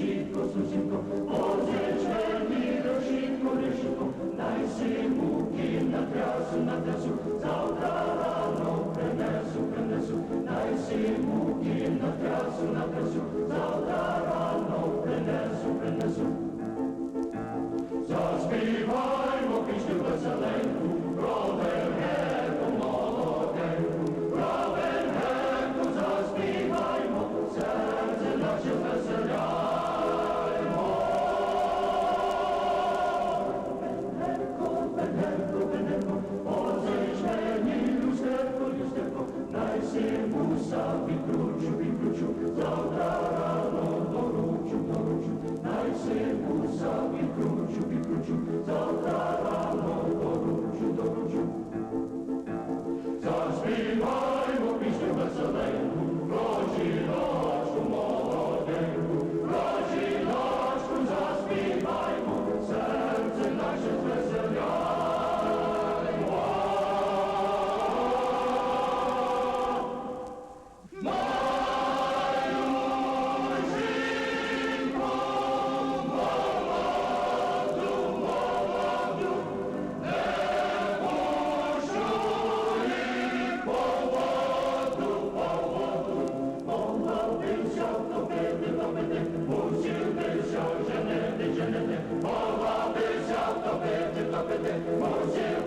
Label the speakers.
Speaker 1: szybko, co szybko, odejdźmy miro, szybko, ryszyko, na trasu, na trasu, załka rano, prenesu, prenesu, daj na trasu, na trasu, załka rano, prenesu, prenesu. Zaspiewajmy, piszmy weseleńko, to live. Open the